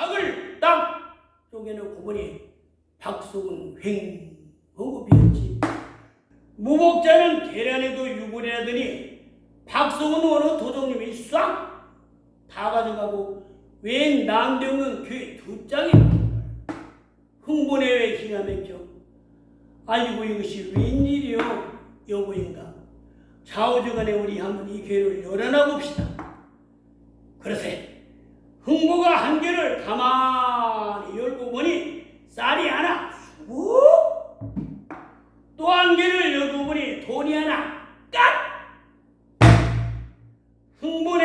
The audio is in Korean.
닭을 딱 쪼개놓고 보니 박속은 횡 비었지. 무복자는 계란에도 유골이라더니 박속은 어느 도적님이 싹 다 가져가고 웬 남대없는 교회 두 짝이 흥분해외 기가 막혀 아이고 이것이 웬일이요 여보인가? 좌우주간에 우리 한번 이 교회를 열어놔 봅시다. 그러세 흥보가 한 개를 가만히 열고 보니 쌀이 하나 또 한 개를 열고 보니 돈이 하나 깍! 흥분